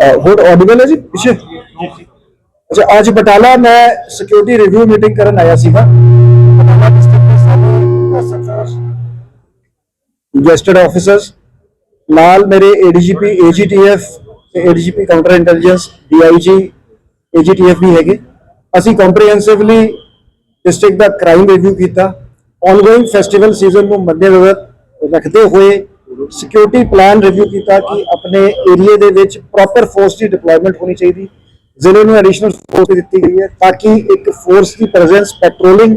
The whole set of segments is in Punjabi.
ਹੋਰ ਆਡੀਬਲ ਹੈ ਜੀ ਪਿੱਛੇ ਅੱਛਾ ਅੱਜ ਬਟਾਲਾ ਮੈਂ ਸਿਕਿਉਰਿਟੀ ਰਿਵਿਊ ਮੀਟਿੰਗ ਕਰਨ ਆਇਆ ਸੀਗਾ ਬਟਾਲਾ ਡਿਸਟ੍ਰਿਕਟ ਦੇ ਸਾਰੇ ਗੈਸਟਡ ਆਫੀਸਰਸ ਨਾਲ ਮੇਰੇ ਏਡੀਜੀਪੀ ਏਜੀਟੀਐਫ ਤੇ ADGP counter intelligence DIG AGTF ਵੀ ਹੈਗੇ ਅਸੀਂ ਕੰਪਰੀਹੈਂਸਿਵਲੀ ਡਿਸਟ੍ਰਿਕਟ ਦਾ ਕ੍ਰਾਈਮ ਰਿਵਿਊ ਕੀਤਾ ਆਨਗੋਇੰਗ ਫੈਸਟੀਵਲ ਸੀਜ਼ਨ ਨੂੰ ਮੱਦੇਨਜ਼ਰ ਰੱਖਦੇ ਹੋਏ ਸਿਕਿਉਰਿਟੀ ਪਲਾਨ ਰਿਵਿਊ ਕੀਤਾ ਕਿ ਆਪਣੇ ਏਰੀਆ ਦੇ ਵਿੱਚ ਪ੍ਰੋਪਰ ਫੋਰਸ ਦੀ ਡਿਪਲੋਇਮੈਂਟ ਹੋਣੀ ਚਾਹੀਦੀ। ਜ਼ਿਲ੍ਹੇ ਨੂੰ ਐਡੀਸ਼ਨਲ ਫੋਰਸ ਦਿੱਤੀ ਗਈ ਹੈ ਤਾਂ ਕਿ ਇੱਕ ਫੋਰਸ ਦੀ ਪ੍ਰੈਜ਼ੈਂਸ ਪੈਟਰੋਲਿੰਗ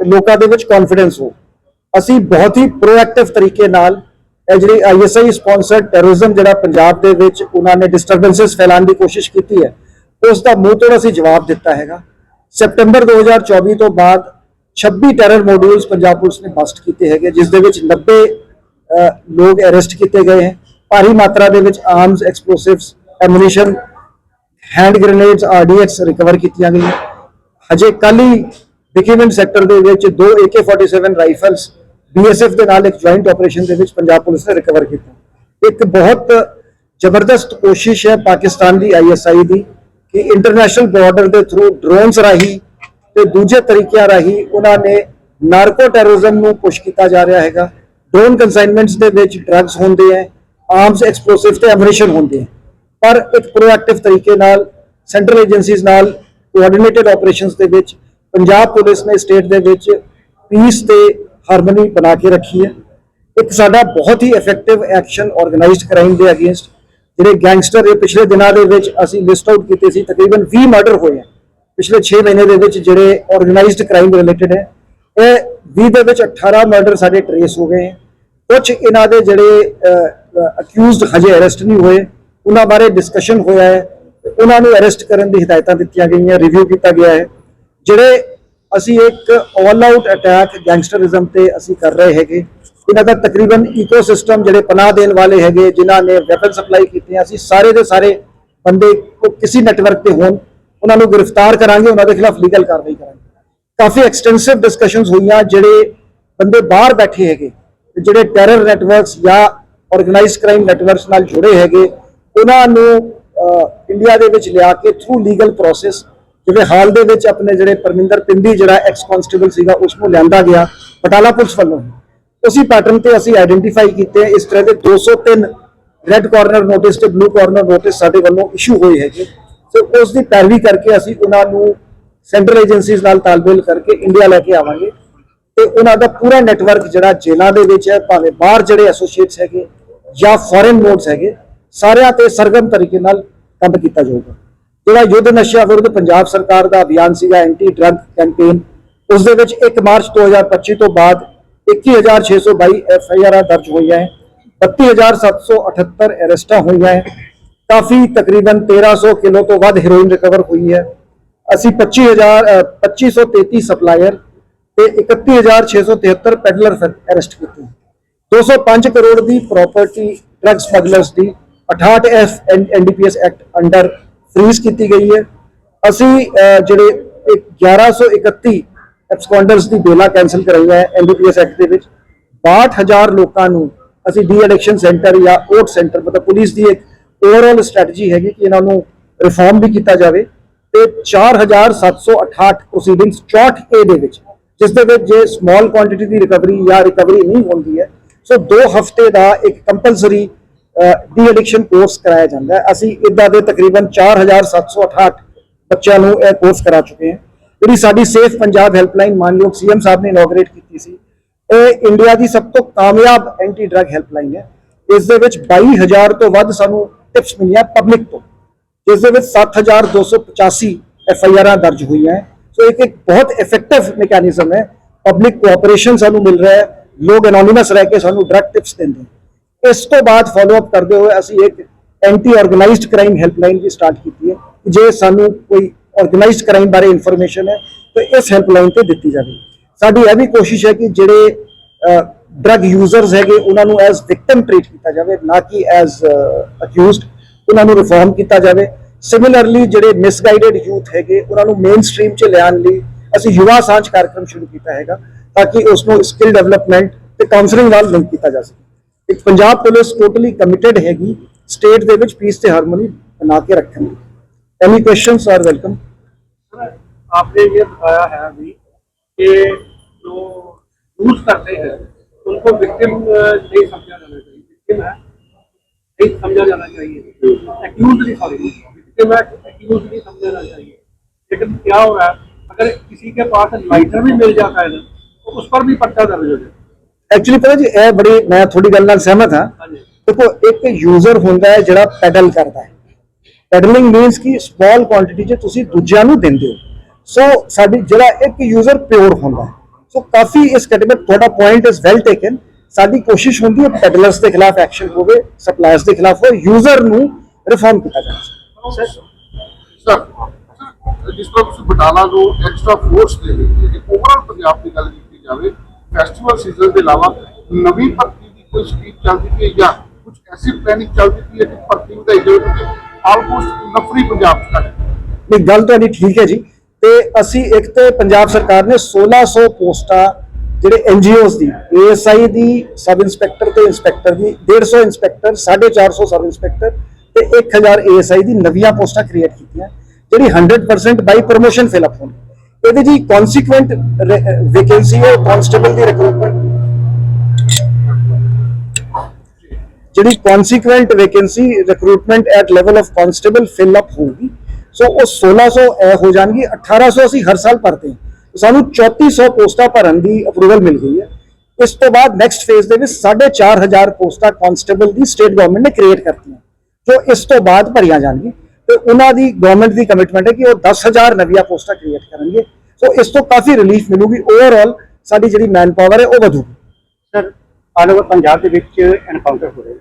ਲੋਕਾਂ ਦੇ ਵਿੱਚ ਕੌਨਫੀਡੈਂਸ ਹੋ। ਅਸੀਂ ਬਹੁਤ ਹੀ ਪ੍ਰੋਐਕਟਿਵ ਤਰੀਕੇ ਨਾਲ ਇਹ ਜਿਹੜੀ ਆਈਐਸਆਈ ਸਪਾਂਸਰਡ ਟੈਰਰਿਜ਼ਮ ਜਿਹੜਾ ਪੰਜਾਬ ਦੇ ਵਿੱਚ ਉਹਨਾਂ ਨੇ ਡਿਸਟਰਬੈਂਸਸ ਫੈਲਾਉਣ ਦੀ ਕੋਸ਼ਿਸ਼ ਕੀਤੀ ਹੈ, ਉਸ ਦਾ ਮੂੰਹ ਤੋੜ ਅਸੀਂ ਜਵਾਬ ਦਿੱਤਾ ਹੈਗਾ। ਸੈਪਟੈਂਬਰ 2024 ਤੋਂ ਬਾਅਦ 26 ਟੈਰਰ ਮੋਡਿਊਲਸ ਪੰਜਾਬ ਪੁਲਿਸ ਨੇ ਬਸਟ ਕੀਤੇ ਹੈਗੇ, ਜਿਸ ਦੇ ਵਿੱਚ 90 ਲੋਕ ਅਰੈਸਟ ਕੀਤੇ ਗਏ ਹੈ। ਭਾਰੀ ਮਾਤਰਾ ਦੇ ਵਿੱਚ arms explosives ammunition hand grenades RDX recover ਕੀਤੀਆਂ ਗਈਆਂ। ਹਜੇ ਕੱਲ ਹੀ ਵਿਕੀਮੈਂਟ ਸੈਕਟਰ ਦੇ ਵਿੱਚ ਦੋ AK47 ਰਾਈਫਲਸ ਬੀਐਸਐਫ ਦੇ ਨਾਲ ਇੱਕ ਜੁਆਇੰਟ ਆਪਰੇਸ਼ਨ ਦੇ ਵਿੱਚ ਪੰਜਾਬ ਪੁਲਿਸ ਨੇ ਰਿਕਵਰ ਕੀਤਾ। ਇੱਕ ਬਹੁਤ ਜ਼ਬਰਦਸਤ ਕੋਸ਼ਿਸ਼ ਹੈ ਪਾਕਿਸਤਾਨ ਦੀ ਆਈਐਸਆਈ ਦੀ ਕਿ ਇੰਟਰਨੈਸ਼ਨਲ ਬਾਰਡਰ ਦੇ ਥਰੂ ਡਰੋਨਸ ਰਾਹੀਂ ਤੇ ਦੂਜੇ ਤਰੀਕਿਆਂ ਰਾਹੀਂ ਉਹਨਾਂ ਨੇ ਨਾਰਕੋ ਟੈਰਰਿਜ਼ਮ ਨੂੰ ਪੁਸ਼ ਕੀਤਾ ਜਾ ਰਿਹਾ ਹੈਗਾ। ਡਰੋਨ ਕਨਸਾਈਨਮੈਂਟਸ ਦੇ ਵਿੱਚ ਡਰੱਗਸ ਹੁੰਦੇ ਹੈ ਆਰਮਸ ਐਕਸਪਲੋਸਿਵ ਤੇ ਐਮੂਨੀਸ਼ਨ ਹੁੰਦੇ ਹੈ। ਪਰ ਇੱਕ ਪ੍ਰੋਐਕਟਿਵ ਤਰੀਕੇ ਨਾਲ ਸੈਂਟਰਲ ਏਜੰਸੀਜ਼ ਨਾਲ ਕੋਆਰਡੀਨੇਟਡ ਆਪਰੇਸ਼ਨਸ ਦੇ ਵਿੱਚ ਪੰਜਾਬ ਪੁਲਿਸ ਨੇ ਸਟੇਟ ਦੇ ਵਿੱਚ ਪੀਸ ਤੇ ਹਾਰਮਨੀ ਬਣਾ ਕੇ ਰੱਖੀ ਹੈ। ਇੱਕ ਸਾਡਾ ਬਹੁਤ ਹੀ ਇਫੈਕਟਿਵ ਐਕਸ਼ਨ ਆਰਗੇਨਾਈਜ਼ਡ ਕ੍ਰਾਈਮ ਦੇ ਅਗੇਂਸਟ ਜਿਹੜੇ ਗੈਂਗਸਟਰ ਇਹ ਪਿਛਲੇ ਦਿਨਾਂ ਦੇ ਵਿੱਚ ਅਸੀਂ ਲਿਸਟ ਆਊਟ ਕੀਤੇ ਸੀ, ਤਕਰੀਬਨ 20 ਮਰਡਰ ਹੋਏ ਹੈ। ਪਿਛਲੇ 6 ਮਹੀਨੇ ਦੇ ਵਿੱਚ ਜਿਹੜੇ ਆਰਗੇਨਾਈਜ਼ਡ ਕ੍ਰਾਈਮ ਰਿਲੇਟਡ ਹੈ, ਇਹ 20 ਦੇ ਵਿੱਚ 18 ਮਰਡਰ ਸਾਡੇ ਟਰੇਸ ਹੋ ਗਏ ਹੈ। ਕੁਝ ਇਹਨਾਂ ਦੇ ਜਿਹੜੇ ਅਕਿਊਜ਼ਡ ਹਜੇ ਅਰੈਸਟ ਨਹੀਂ ਹੋਏ। ਉਹਨਾਂ ਬਾਰੇ ਡਿਸਕਸ਼ਨ ਹੋਇਆ ਹੈ। ਉਹਨਾਂ ਨੂੰ ਅਰੈਸਟ ਕਰਨ ਦੀ ਹਦਾਇਤਾਂ ਦਿੱਤੀਆਂ ਗਈਆਂ ਰਿਵਿਊ ਕੀਤਾ ਗਿਆ ਹੈ। ਜਿਹੜੇ ਅਸੀਂ ਇੱਕ ਆਲ ਆਊਟ ਅਟੈਕ ਗੈਂਗਸਟਰਿਜ਼ਮ ਤੇ ਅਸੀਂ ਕਰ ਰਹੇ ਹੈਗੇ, ਇਹਨਾਂ ਦਾ ਤਕਰੀਬਨ ਇਕੋਸਿਸਟਮ ਜਿਹੜੇ ਪਨਾਹ ਦੇਣ ਵਾਲੇ ਹੈਗੇ, ਜਿਨ੍ਹਾਂ ਨੇ ਵੈਪਨ ਸਪਲਾਈ ਕੀਤੇ ਅਸੀਂ ਸਾਰੇ ਦੇ ਸਾਰੇ ਬੰਦੇ ਕੋ ਕਿਸੇ ਨੈਟਵਰਕ ਤੇ ਹੋਣ, ਉਹਨਾਂ ਨੂੰ ਗ੍ਰਿਫਤਾਰ ਕਰਾਂਗੇ, ਉਹਨਾਂ ਦੇ ਖਿਲਾਫ ਲੀਗਲ ਕਾਰਵਾਈ ਕਰਾਂਗੇ। ਕਾਫੀ ਐਕਸਟੈਂਸਿਵ ਡਿਸਕਸ਼ਨਸ ਹੋਈਆਂ ਜਿਹੜੇ ਬੰਦੇ ਬਾਹਰ ਬੈਠੇ ਹੈਗੇ, ਜਿਹੜੇ ਟੈਰਰ ਨੈਟਵਰਕਸ ਜਾਂ ਆਰਗੇਨਾਈਜ਼ਡ ਕ੍ਰਾਈਮ ਨੈਟਵਰਕਸ ਨਾਲ ਜੁੜੇ ਹੈਗੇ, ਉਹਨਾਂ ਨੂੰ ਇੰਡੀਆ ਦੇ ਵਿੱਚ ਲਿਆ ਕੇ ਥਰੂ ਲੀਗਲ ਪ੍ਰੋਸੈਸ ਜਿਵੇਂ ਹਾਲ ਦੇ ਵਿੱਚ ਆਪਣੇ ਜਿਹੜੇ ਪਰਮਿੰਦਰ ਪਿੰਦੀ ਜਿਹੜਾ ਐਕਸ ਕਨਸਟੇਬਲ ਸੀਗਾ, ਉਸ ਨੂੰ ਲਿਆਂਦਾ ਗਿਆ ਬਟਾਲਾ ਪੁਲਿਸ ਵੱਲੋਂ। ਉਸੇ ਪੈਟਰਨ ਤੇ ਅਸੀਂ ਆਈਡੈਂਟੀਫਾਈ ਕੀਤੇ, ਇਸ ਤਰ੍ਹਾਂ ਦੇ 203 ਰੈੱਡ ਕਾਰਨਰ ਨੋਟਿਸ ਤੇ ਬਲੂ ਕਾਰਨਰ ਨੋਟਿਸ ਸਾਡੇ ਵੱਲੋਂ ਇਸ਼ੂ ਹੋਏ ਹੈਗੇ। ਸੋ ਉਸ ਦੀ ਪੈਰਵੀ ਕਰਕੇ ਅਸੀਂ ਉਹਨਾਂ ਨੂੰ ਸੈਂਟਰਲ ਏਜੰਸੀਜ਼ ਨਾਲ ਤਾਲਮੇਲ ਕਰਕੇ ਇੰਡੀਆ ਲੈ ਕੇ ਆਵਾਂਗੇ। ਤੇ ਉਹਨਾਂ ਦਾ ਪੂਰਾ ਨੈਟਵਰਕ ਜਿਹੜਾ ਜੇਲ੍ਹਾਂ ਦੇ ਵਿੱਚ ਹੈ, ਭਾਵੇਂ ਬਾਹਰ ਜਿਹੜੇ ਐਸੋਸੀਏਟਸ ਹੈਗੇ ਜਾਂ ਫੋਰਨ ਨੋਟਸ ਹੈਗੇ, ਸਾਰਿਆਂ ਤੇ ਸਰਗਮ ਤਰੀਕੇ ਨਾਲ ਕੰਮ ਕੀਤਾ ਜਾਊਗਾ। ਜਿਹੜਾ ਯੁੱਧ ਨਸ਼ਾ ਵਿਰੁੱਧ ਪੰਜਾਬ ਸਰਕਾਰ ਦਾ ਅਭਿਆਨ ਸੀਗਾ ਐਂਟੀ ਡਰੱਗ ਕੈਂਪੇਨ ਉਸ ਦੇ ਵਿੱਚ 1 ਮਾਰਚ 2025 ਤੋਂ ਬਾਅਦ 21622 ਐਫ ਆਈ ਆਰ ਦਰਜ ਹੋਈਆਂ ਹੈ 32778 ਅਰੈਸਟਾਂ ਹੋਈਆਂ ਹੈ। ਕਾਫੀ ਤਕਰੀਬਨ 1300 ਕਿਲੋ ਤੋਂ ਵੱਧ ਹੈਰੋਇਨ ਰਿਕਵਰ ਹੋਈ ਹੈ। ਅਸੀਂ 25000 ਅ, 2533 ਸਪਲਾਇਰ ਤੇ 31673 ਪੈਡਲਰ ਅਰੈਸਟ ਕੀਤੇ 205 ਕਰੋੜ ਦੀ ਪ੍ਰਾਪਰਟੀ ਡਰੱਗ ਸਮਗਲਰਸ ਦੀ 68 F NDPS act under freeze ਕੀਤੀ ਗਈ ਹੈ। ਅਸੀਂ ਅ, ਜਿਹੜੇ ਇੱਕ 1131 ਐਬਸਕੌਂਡਰਸ ਦੀ ਬੇਲਾ ਕੈਨਸਲ ਕਰਾਈ ਹੈ ਐਨਡੀਪੀਐਸ ਐਕਟ ਦੇ ਵਿੱਚ। 62000 ਲੋਕਾਂ ਨੂੰ ਅਸੀਂ ਡੀ ਐਡਿਕਸ਼ਨ ਸੈਂਟਰ ਜਾਂ ਓਟ ਸੈਂਟਰ ਮਤਲਬ ਪੁਲਿਸ ਦੀ ਇੱਕ ਓਵਰਆਲ ਸਟ੍ਰੈਟਜੀ ਹੈਗੀ ਕਿ ਇਹਨਾਂ ਨੂੰ ਰਿਫਾਰਮ ਵੀ ਕੀਤਾ ਜਾਵੇ। ਤੇ 4768 ਪ੍ਰੋਸੀਡਿੰਗਸ 64 ਏ ਦੇ ਵਿੱਚ, ਜਿਸ ਦੇ ਵਿੱਚ ਜੇ ਸਮਾਲ ਕੁਆਂਟੀਟੀ ਦੀ ਰਿਕਵਰੀ ਜਾਂ ਰਿਕਵਰੀ ਨਹੀਂ ਹੁੰਦੀ ਹੈ ਸੋ 2 ਹਫ਼ਤੇ ਦਾ ਇੱਕ ਕੰਪਲਸਰੀ ਡੀ ਐਡਿਕਸ਼ਨ ਕੋਰਸ ਕਰਾਇਆ ਜਾਂਦਾ ਹੈ। ਅਸੀਂ ਇਦਾਂ ਦੇ ਤਕਰੀਬਨ 4768 ਬੱਚਿਆਂ ਨੂੰ ਇਹ ਕੋਰਸ ਕਰਾ ਚੁੱਕੇ ਹਾਂ। ਜਿਹੜੀ ਸਾਡੀ ਸੇਫ ਪੰਜਾਬ ਹੈਲਪਲਾਈਨ ਮਾਨਯੋਗ ਸੀਐਮ ਸਾਹਿਬ ਨੇ ਇਨੋਗਰੇਟ ਕੀਤੀ ਸੀ, ਇਹ ਇੰਡੀਆ ਦੀ ਸਭ ਤੋਂ ਕਾਮਯਾਬ ਐਂਟੀ ਡਰੱਗ ਹੈਲਪਲਾਈਨ ਹੈ। ਇਸ ਦੇ ਵਿੱਚ 22000 ਤੋਂ ਵੱਧ ਸਾਨੂੰ ਟਿਪਸ ਮਿਲੀਆਂ ਪਬਲਿਕ ਤੋਂ। ਜਿਸ ਦੇ ਵਿੱਚ 7285 ਐਫ ਆਈ ਆਰਾਂ ਦਰਜ ਹੋਈਆਂ ਹੈ। ਸੋ ਇੱਕ ਇੱਕ ਬਹੁਤ ਇਫੈਕਟਿਵ ਮੈਕੈਨਿਜ਼ਮ ਹੈ। ਪਬਲਿਕ ਕੋਆਪਰੇਸ਼ਨ ਸਾਨੂੰ ਮਿਲ ਰਿਹਾ ਹੈ। ਲੋਕ ਐਨੋਨਿਮਸ ਰਹਿ ਕੇ ਸਾਨੂੰ ਡਰੱਗ ਟਿਪਸ ਦਿੰਦੇ ਇਸ ਤੋਂ ਬਾਅਦ ਫਾਲੋ ਅਪ ਕਰਦੇ ਹੋਏ ਅਸੀਂ ਇੱਕ ਐਂਟੀ ਆਰਗੇਨਾਈਜ਼ਡ ਕ੍ਰਾਈਮ ਹੈਲਪਲਾਈਨ ਵੀ ਸਟਾਰਟ ਕੀਤੀ ਹੈ ਜੇ ਸਾਨੂੰ ਕੋਈ ਆਰਗੇਨਾਈਜ਼ਡ ਕ੍ਰਾਈਮ ਬਾਰੇ ਇਨਫੋਰਮੇਸ਼ਨ ਹੈ, ਤਾਂ ਇਸ ਹੈਲਪਲਾਈਨ ਤੇ ਦਿੱਤੀ ਜਾਵੇ। ਸਾਡੀ ਇਹ ਵੀ ਕੋਸ਼ਿਸ਼ ਹੈ ਕਿ ਜਿਹੜੇ ਡਰੱਗ ਯੂਜ਼ਰਸ ਹੈਗੇ, ਉਹਨਾਂ ਨੂੰ ਐਜ਼ ਵਿਕਟਮ ਟ੍ਰੀਟ ਕੀਤਾ ਜਾਵੇ, ਨਾ ਕਿ ਐਜ਼ ਅਕਿਊਜ਼ਡ ਉਹਨਾਂ ਨੂੰ ਰਿਫਾਰਮ ਕੀਤਾ ਜਾਵੇ ਸਿਮਿਲਰਲੀ ਜਿਹੜੇ ਮਿਸਗਾਈਡਡ ਯੂਥ ਹੈਗੇ ਉਹਨਾਂ ਨੂੰ ਮੇਨ ਸਟ੍ਰੀਮ 'ਚ ਲਿਆਉਣ ਲਈ ਅਸੀਂ ਯੁਵਾ ਸਾਂਝ ਕਾਰਜਕ੍ਰਮ ਸ਼ੁਰੂ ਕੀਤਾ ਹੈਗਾ ਤਾਂ ਕਿ ਉਸ ਨੂੰ ਸਕਿੱਲ ਡਿਵੈਲਪਮੈਂਟ ਤੇ ਕਾਉਂਸਲਿੰਗ ਨਾਲ ਲਿੰਕ ਕੀਤਾ ਜਾ ਸਕੇ ਇੱਕ ਪੰਜਾਬ ਪੁਲਿਸ ਟੋਟਲੀ ਕਮਿਟਡ ਹੈਗੀ ਸਟੇਟ ਦੇ ਵਿੱਚ ਪੀਸ ਤੇ ਹਾਰਮੋਨੀ ਬਣਾ ਕੇ ਰੱਖਣਗੇ any questions are welcome sir, आपने ये बताया है अभी कि जो यूज करते हैं उनको विक्टिम नहीं समझा जाना चाहिए विक्टिम है नहीं समझा जाना चाहिए एक्यूज नहीं सॉरी विक्टिम है एक्यूज नहीं समझा जाना चाहिए लेकिन क्या हो रहा है अगर किसी के पास लाइटर भी मिल जाता है ना तो उस पर भी पर्चा दर्ज हो जाए ਐਕਚੁਅਲੀ ਪਤਾ ਜੀ ਇਹ ਬੜੀ ਮੈਂ ਤੁਹਾਡੀ ਗੱਲ ਨਾਲ ਸਹਿਮਤ ਹਾਂ हाँ जी ਦੇਖੋ ਇੱਕ ਯੂਜ਼ਰ ਹੁੰਦਾ ਹੈ ਜਿਹੜਾ ਪੈਡਲ ਕਰਦਾ ਹੈ ਪੈਡਲਿੰਗ ਮੀਨਸ ਕਿ ਸਮਾਲ ਕੁਆਂਟੀਟੀ 'ਚ ਤੁਸੀਂ ਦੂਜਿਆਂ ਨੂੰ ਦਿੰਦੇ ਹੋ ਸੋ ਸਾਡੀ ਜਿਹੜਾ ਇੱਕ ਯੂਜ਼ਰ ਪਿਓਰ ਹੁੰਦਾ ਹੈ ਸੋ ਕਾਫੀ ਇਸ ਕੈਟੇਗਰੀ ਤੁਹਾਡਾ ਪੁਆਇੰਟ ਇਜ਼ ਵੈਲ ਟੇਕਨ ਸਾਡੀ ਕੋਸ਼ਿਸ਼ ਹੁੰਦੀ ਹੈ ਪੈਡਲਰਸ ਦੇ ਖਿਲਾਫ ਐਕਸ਼ਨ ਹੋਵੇ ਸਪਲਾਇਰਸ ਦੇ ਖਿਲਾਫ ਹੋਵੇ ਯੂਜ਼ਰ ਨੂੰ ਰਿਫਾਰਮ ਕੀਤਾ ਜਾਵੇ। ਸਰ ਜਿਸ ਤਰ੍ਹਾਂ ਤੁਸੀਂ ਬਟਾਲਾ ਨੂੰ ਐਕਸਟਰਾ ਫੋਰਸ ਦੇ ਦਿੱਤੀ ਹੈ ਓਵਰਆਲ ਪੰਜਾਬ ਦੀ ਗੱਲ ਕੀਤੀ ਜਾਵੇ ਫੈਸਟੀਵਲ ਸੀਜ਼ਨ ਦੇ ਇਲਾਵਾ ਨਵੀਂ ਭਰਤੀ ਦੀ ਕੋਈ ਸਕੀਮ ਚੱਲਦੀ ਪਈ ਹੈ ਜਾਂ ਕੁਝ ਐਸੀ ਪਲੈਨਿੰਗ ਚੱਲਦੀ ਪਈ ਹੈ ਕਿ ਭਰਤੀ ਵਧਾਈ ਜਾਵੇ ਕਿਉਂਕਿ ਆਲਮੋਸਟ ਨਫਰੀ ਪੰਜਾਬ ਹੈ। ਨਹੀਂ ਗੱਲ ਤੁਹਾਡੀ ਠੀਕ ਹੈ ਜੀ। ਤੇ ਅਸੀਂ ਇੱਕ ਤੇ ਪੰਜਾਬ ਸਰਕਾਰ ਨੇ 1600 ਪੋਸਟਾਂ ਜਿਹੜੇ ਐਨਜੀਓਜ਼ ਦੀ ਏਐਸਆਈ ਦੀ, ਸਬ ਇੰਸਪੈਕਟਰ ਤੇ ਇੰਸਪੈਕਟਰ ਦੀ 150 ਇੰਸਪੈਕਟਰ 450 ਸਬ ਇੰਸਪੈਕਟਰ ਤੇ 1000 ਏਐਸਆਈ ਦੀ ਨਵੀਆਂ ਪੋਸਟਾਂ ਕ੍ਰੀਏਟ ਕੀਤੀਆਂ, ਜਿਹੜੀ 100% ਬਾਈ ਪ੍ਰੋਮੋਸ਼ਨ ਫਿਲ ਅਪ ਹੋਣ। ਇਹਦੇ ਜੀ ਕਨਸੀਕੁਐਂਟ ਵੈਕੈਂਸੀ ਹੈ ਕਨਸਟੇਬਲ ਦੀ ਰਿਕਰੂਟਮੈਂਟ ਜਿਹੜੀ consequent vacancy recruitment at level of constable fill up ਹੋਊਗੀ ਸੋ ਉਹ 1600 ਇਹ ਹੋ ਜਾਣਗੀ 1800 ਅਸੀਂ ਹਰ ਸਾਲ ਭਰਦੇ ਹਾਂ। ਸਾਨੂੰ 3400 ਪੋਸਟਾਂ ਭਰਨ ਦੀ ਅਪਰੂਵਲ ਮਿਲ ਗਈ ਹੈ। ਇਸ ਤੋਂ ਬਾਅਦ ਨੈਕਸਟ ਫੇਜ਼ ਦੇ ਵਿੱਚ 4500 ਪੋਸਟਾਂ ਕਨਸਟੇਬਲ ਦੀ ਸਟੇਟ ਗਵਰਨਮੈਂਟ ਨੇ ਕ੍ਰੀਏਟ ਕਰਤੀਆਂ, ਜੋ ਇਸ ਤੋਂ ਬਾਅਦ ਭਰੀਆਂ ਜਾਣਗੀਆਂ। ਤੇ ਉਹਨਾਂ ਦੀ ਗਵਰਨਮੈਂਟ ਦੀ ਕਮਿਟਮੈਂਟ ਹੈ ਕਿ ਉਹ 10000 ਨਵੀਆਂ ਪੋਸਟਾਂ ਕ੍ਰੀਏਟ ਕਰਨਗੇ। ਸੋ ਇਸ ਤੋਂ ਕਾਫੀ ਰਿਲੀਫ ਮਿਲੂਗੀ। ਓਵਰਆਲ ਸਾਡੀ ਜਿਹੜੀ ਮੈਨ ਪਾਵਰ ਹੈ, ਉਹ ਵਧੂਗੀ। ਸਰ ਆਲ ਓਵਰ ਪੰਜਾਬ ਦੇ ਵਿੱਚ ਐਨਕਾਊਂਟਰ ਹੋ ਰਹੇ।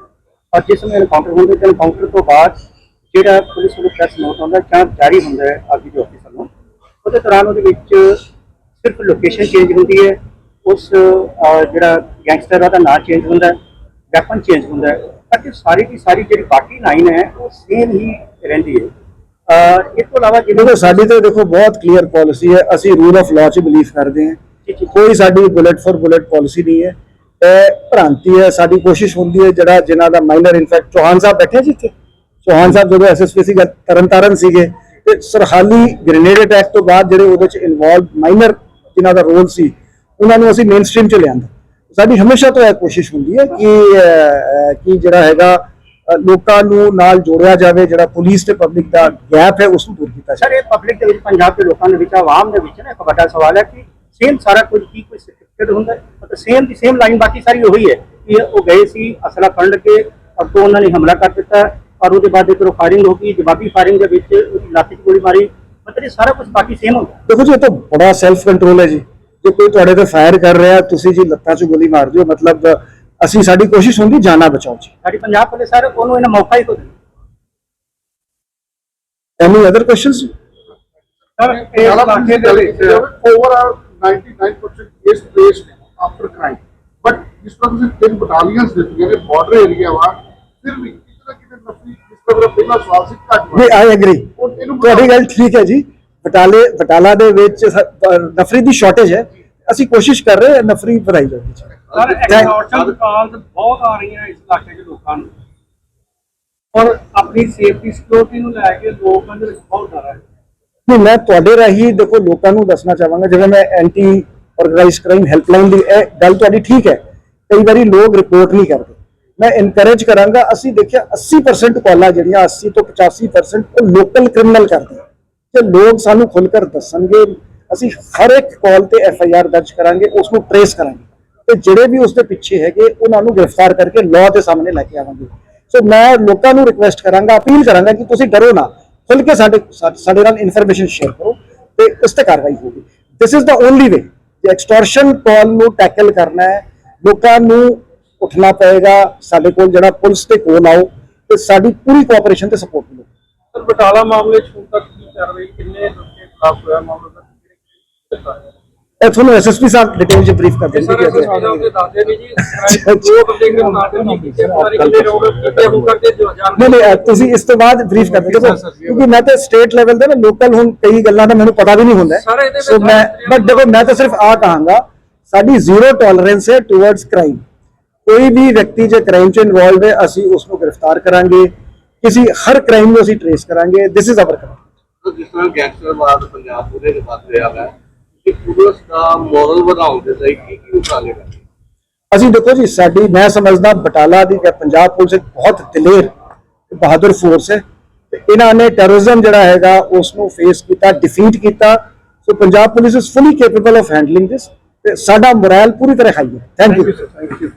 ਔਰ ਜਿਸ ਸਮੇਂ ਐਨਕਾਊਂਟਰ ਹੁੰਦੇ, ਤੇ ਐਨਕਾਊਂਟਰ ਤੋਂ ਬਾਅਦ ਜਿਹੜਾ ਪੁਲਿਸ ਨੂੰ ਪ੍ਰੈਸ ਨੋਟ ਹੁੰਦਾ ਜਾਂ ਜਾਰੀ ਹੁੰਦਾ ਹੈ ਆਰਜੀ ਦੇ ਆਫੀਸਰ ਨੂੰ, ਉਹਦੇ ਦੌਰਾਨ ਉਹਦੇ ਵਿੱਚ ਸਿਰਫ ਲੋਕੇਸ਼ਨ ਚੇਂਜ ਹੁੰਦੀ ਹੈ ਉਸ ਜਿਹੜਾ ਗੈਂਗਸਟਰ ਦਾ ਨਾਂ ਚੇਂਜ ਹੁੰਦਾ ਹੈ ਵੈਪਨ ਚੇਂਜ ਹੁੰਦਾ ਹੈ। ਬਾਕੀ ਸਾਰੀ ਦੀ ਸਾਰੀ ਜਿਹੜੀ ਬਾਕੀ ਲਾਈਨ ਹੈ ਉਹ ਸੇਮ ਹੀ ਰਹਿੰਦੀ ਹੈ। ਇਸ ਤੋਂ ਇਲਾਵਾ ਜਿਵੇਂ ਸਾਡੀ ਤਾਂ ਦੇਖੋ ਬਹੁਤ ਕਲੀਅਰ ਪਾਲਿਸੀ ਹੈ। ਅਸੀਂ ਰੂਲ ਆਫ ਲਾਅ 'ਚ ਬਿਲੀਵ ਕਰਦੇ ਹਾਂ। ਕੋਈ ਸਾਡੀ ਬੁਲੇਟ ਫॉर ਬੁਲੇਟ ਪਾਲਿਸੀ ਨਹੀਂ ਹੈ। ਇਹ ਭ੍ਰਾਂਤੀ ਹੈ ਸਾਡੀ ਕੋਸ਼ਿਸ਼ ਹੁੰਦੀ ਹੈ ਜਿਹੜਾ ਜਿਨ੍ਹਾਂ ਦਾ minor in fact Chauhan Sahib ਬੈਠੇ ਜੀ ਇੱਥੇ। ਚੌਹਾਨ ਸਾਹਿਬ ਜਦੋਂ ਐਸਐਸਪੀ ਸੀ ਤਰਨਤਾਰਨ ਸੀਗੇ ਤੇ ਸਰਹਾਲੀ ਗ੍ਰੇਨੇਡ ਅਟੈਕ ਤੋਂ ਬਾਅਦ ਜਿਹੜੇ ਉਹਦੇ 'ਚ ਇਨਵੋਲਵ ਮਾਈਨਰ ਜਿਨ੍ਹਾਂ ਦਾ ਰੋਲ ਸੀ ਉਹਨਾਂ ਨੂੰ ਅਸੀਂ ਮੇਨ ਸਟ੍ਰੀਮ 'ਚ ਲਿਆਂਦਾ। ਸਾਡੀ ਹਮੇਸ਼ਾ ਤੋਂ ਇਹ ਕੋਸ਼ਿਸ਼ ਹੁੰਦੀ ਹੈ ਕਿ ਕਿ ਜਿਹੜਾ ਹੈਗਾ ਲੋਕਾਂ ਨੂੰ ਨਾਲ ਜੋੜਿਆ ਜਾਵੇ ਜਿਹੜਾ ਪੁਲਿਸ ਤੇ ਪਬਲਿਕ ਦਾ ਗੈਪ ਹੈ ਉਸ ਨੂੰ ਦੂਰ ਕੀਤਾ ਜਾਵੇ। ਸਰ ਇਹ ਪਬਲਿਕ ਦੇ ਵਿੱਚ ਪੰਜਾਬ ਦੇ ਲੋਕਾਂ ਦੇ ਵਿੱਚ ਆਵਾਮ ਦੇ ਵਿੱਚ ਨਾ ਇੱਕ ਵੱਡਾ ਸਵਾਲ ਹੈ ਕਿ ਸੇਮ ਸਾਰਾ ਕੁਝ ਕੀ ਕੋਈ ਸਰਟੀਫਿਕੇਟ ਹੁੰਦਾ ਹੈ? ਅਤੇ ਸੇਮ ਦੀ ਸੇਮ ਲਾਈਨ ਬਾਕੀ ਸਾਰੀ ਉਹੀ ਹੈ ਕਿ ਉਹ ਗਏ ਸੀ ਅਸਲਾ ਫੜ ਕੇ ਅੱਗੋਂ ਉਹਨਾਂ ਨੇ ਹਮਲਾ ਕਰ ਦਿੱਤਾ ਔਰ ਉਹਦੇ ਬਾਅਦ ਇੱਕ ਫਾਇਰਿੰਗ ਹੋ ਗਈ ਜਵਾਬੀ ਫਾਇਰਿੰਗ ਦੇ ਵਿੱਚ ਉਹਦੀ ਲੱਤ ਗੋਲੀ ਮਾਰੀ ਮਤਲਬ ਇਹ ਸਾਰਾ ਕੁਝ ਬਾਕੀ ਸੇਮ ਹੁੰਦਾ। ਦੇਖੋ ਜੀ ਇਹ ਤਾਂ ਬੜਾ ਸੈਲਫ ਕੰਟਰੋਲ ਹੈ ਜੀ। ਜੇ ਕੋਈ ਤੁਹਾਡੇ ਤੇ ਫਾਇਰ ਕਰ ਰਿਹਾ ਤੁਸੀਂ ਜੀ ਲੱਤਾਂ 'ਚ ਗੋਲੀ ਮਾਰ ਦਿਓ ਮਤਲਬ ਅਸੀਂ ਸਾਡੀ ਕੋਸ਼ਿਸ਼ ਹੁੰਦੀ ਜਾਨਾਂ ਬਚਾਓ ਜੀ ਸਾਡੀ ਪੰਜਾਬ ਪੁਲਿਸ ਸਰ ਉਹਨੂੰ ਇਹਨਾਂ ਮੌਕਾ ਹੀ ਕੋਈ ਐਨੀ ਅਦਰ ਕੁਐਸਚਨਸ ਸਰ ਇਹ ਬਾਕੀ overall 99% case placed after crime but ਜਿਸ ਤਰ੍ਹਾਂ ਤੁਸੀਂ ਤਿੰਨ ਬਟਾਲੀਅਨਸ ਦਿੱਤੀਆਂ ਨੇ ਬਾਰਡਰ ਏਰੀਆ ਵਾ ਫਿਰ ਵੀ ਕਿਤੇ ਨਾ ਕਿਤੇ ਨਫਰੀ ਜਿਸ ਤਰ੍ਹਾਂ ਪਹਿਲਾ ਸਵਾਲ ਸੀ ਘੱਟ ਨਹੀਂ ਆਈ ਐਗਰੀ ਤੁਹਾਡੀ ਗੱਲ ਠੀਕ ਹੈ ਜੀ। ਬਟਾਲੇ ਬਟਾਲਾ ਦੇ ਵਿੱਚ ਨਫਰੀ ਦੀ ਸ਼ਾਰਟੇਜ ਹੈ। ਅਸੀਂ ਕੋਸ਼ਿਸ਼ ਕਰ ਰਹੇ ਹਾਂ ਨਫਰੀ ਵਧਾਈ ਜਾਵੇ ਜੀ ਸਰ ਐਕਸਟੋਰਸ਼ਨ ਕਾਲਸ ਬਹੁਤ ਆ ਰਹੀਆਂ ਇਸ ਇਲਾਕੇ ਦੇ ਲੋਕਾਂ ਨੂੰ। ਔਰ ਆਪਣੀ ਸੇਫਟੀ ਸਿਕਿਉਰਿਟੀ ਨੂੰ ਲੈ ਕੇ ਲੋਕਾਂ ਦੇ ਵਿੱਚ ਬਹੁਤ ਡਰ ਹੈ। ਨਹੀਂ ਮੈਂ ਤੁਹਾਡੇ ਰਾਹੀਂ ਦੇਖੋ ਲੋਕਾਂ ਨੂੰ ਦੱਸਣਾ ਚਾਹਾਂਗਾ। ਜਿਵੇਂ ਮੈਂ ਐਂਟੀ ਆਰਗੇਨਾਈਜ਼ਡ ਕ੍ਰਾਈਮ ਹੈਲਪਲਾਈਨ ਦੀ ਇਹ ਗੱਲ ਤੁਹਾਡੀ ਠੀਕ ਹੈ। ਕਈ ਵਾਰੀ ਲੋਕ ਰਿਪੋਰਟ ਨਹੀਂ ਕਰਦੇ। ਮੈਂ ਇਨਕਰੇਜ ਕਰਾਂਗਾ, ਅਸੀਂ ਦੇਖਿਆ 80% ਕਾਲਾਂ ਜਿਹੜੀਆਂ 80 ਤੋਂ 85% ਉਹ ਲੋਕਲ ਕ੍ਰਿਮੀਨਲ ਕਰਦੇ ਆ। ਲੋਕ ਸਾਨੂੰ ਖੁੱਲ੍ਹ ਕਰ ਦੱਸਣਗੇ, ਅਸੀਂ ਹਰ ਇੱਕ ਕਾਲ ਤੇ ਐਫ ਆਈ ਆਰ ਦਰਜ ਕਰਾਂਗੇ ਉਸ ਨੂੰ ਟਰੇਸ ਕਰਾਂਗੇ। ਤੇ ਜਿਹੜੇ ਵੀ ਉਸ ਦੇ ਪਿੱਛੇ ਹੈਗੇ, ਉਹਨਾਂ ਨੂੰ ਗ੍ਰਿਫਤਾਰ ਕਰਕੇ ਲਾਅ ਦੇ ਸਾਹਮਣੇ ਲੈ ਕੇ ਆਵਾਂਗੇ। ਸੋ ਮੈਂ ਲੋਕਾਂ ਨੂੰ ਰਿਕੁਐਸਟ ਕਰਾਂਗਾ, ਅਪੀਲ ਕਰਾਂਗਾ ਕਿ ਤੁਸੀਂ ਡਰੋ ਨਾ ਖੁੱਲ ਕੇ ਸਾਡੇ ਸਾਡੇ ਨਾਲ ਇਨਫੋਰਮੇਸ਼ਨ ਸ਼ੇਅਰ ਕਰੋ ਤੇ ਉਸ ਤੇ ਕਾਰਵਾਈ ਹੋਵੇ this is the only way ਕਿ ਐਕਸਟੋਰਸ਼ਨ ਕਾਲ ਨੂੰ ਟੈਕਲ ਕਰਨਾ ਹੈ, ਲੋਕਾਂ ਨੂੰ ਉੱਠਣਾ ਪਏਗਾ ਸਾਡੇ ਕੋਲ ਜਿਹੜਾ ਪੁਲਿਸ ਤੇ ਕੋਲ ਆਓ ਤੇ ਸਾਡੀ ਪੂਰੀ ਕੋਆਪਰੇਸ਼ਨ ਤੇ ਸਪੋਰਟ ਮਿਲੋ। ਸਰ ਬਟਾਲਾ ਮਾਮਲੇ 'ਚ ਹੁਣ ਤੱਕ ਕੀ ਕਾਰਵਾਈ ਕਿੰਨੇ ਲੋਕਾਂ ਦੇ ਖਿਲਾਫ ਹੋਇਆ ਮਾਮਲਾ? ਇਹ ਤੁਹਾਨੂੰ ਐਸਐਸਪੀ ਸਾਹਿਬ ਡਿਟੇਲ ਚ ਬਰੀਫ ਕਰ ਦੇਣਗੇ ਦੇ ਦੱਸਦੇ ਨਹੀਂ ਦੋ ਨਹੀਂ ਤੁਸੀਂ ਇਸ ਤੋਂ ਬਾਅਦ ਬਰੀਫ ਕਰ ਦਿਓ ਕਿਉਂਕਿ ਮੈਂ ਤਾਂ ਸਟੇਟ ਲੈਵਲ ਤੇ ਨਾ ਲੋਕਲ ਹੁਣ ਕਈ ਗੱਲਾਂ ਦਾ ਮੈਨੂੰ ਪਤਾ ਵੀ ਨਹੀਂ ਹੁੰਦਾ। ਸੋ ਮੈਂ ਬਟ ਦੇਖੋ ਮੈਂ ਤਾਂ ਸਿਰਫ ਆ ਕਹਾਂਗਾ ਸਾਡੀ ਜ਼ੀਰੋ ਟੋਲਰੈਂਸ ਹੈ ਟੁਵਰਡਸ ਕ੍ਰਾਈਮ ਕੋਈ ਵੀ ਵਿਅਕਤੀ ਜੇ ਕ੍ਰਾਈਮ ਚ ਇਨਵੋਲਵ ਹੈ ਅਸੀਂ ਉਸ ਨੂੰ ਗ੍ਰਿਫਤਾਰ ਕਰਾਂਗੇ ਕਿਸੇ ਹਰ ਕ੍ਰਾਈਮ ਨੂੰ ਅਸੀਂ ਟ੍ਰੇਸ ਕਰਾਂਗੇ ਦਿਸ ਇਜ਼ ਆਵਰ ਕਮਿਟਮੈਂਟ ਜਿਸ ਤਰ੍ਹਾਂ ਗੈਂਗਸਟਰਵਾਦ ਪੰਜਾਬ ਪੂਰੇ ਦੇ ਵੱਧ ਰਿਹਾ ਹੈ ਕਿ ਪੁਲਿਸ ਦਾ ਮੋਰਲ ਵਧਾਉਣ ਦੇ ਲਈ ਕੀ ਕੀ ਉਪਰਾਲੇ ਕਰਦੇ ਅਸੀਂ ਦੇਖੋ ਜੀ ਸਾਡੀ ਮੈਂ ਸਮਝਦਾ ਬਟਾਲਾ ਦੀ ਜਾਂ ਪੰਜਾਬ ਪੁਲਿਸ ਇੱਕ ਬਹੁਤ ਦਲੇਰ ਤੇ ਬਹਾਦਰ ਫੋਰਸ ਹੈ ਤੇ ਇਹਨਾਂ ਨੇ ਟੈਰਰਿਜ਼ਮ ਜਿਹੜਾ ਹੈਗਾ ਉਸ ਨੂੰ ਫੇਸ ਕੀਤਾ ਡਿਫੀਟ ਕੀਤਾ so Punjab police is fully capable of handling this ਤੇ ਸਾਡਾ ਮੋਰਲ ਪੂਰੀ ਤਰ੍ਹਾਂ ਹਾਈ ਹੈ ਥੈਂਕ ਯੂ ਥੈਂਕ ਯੂ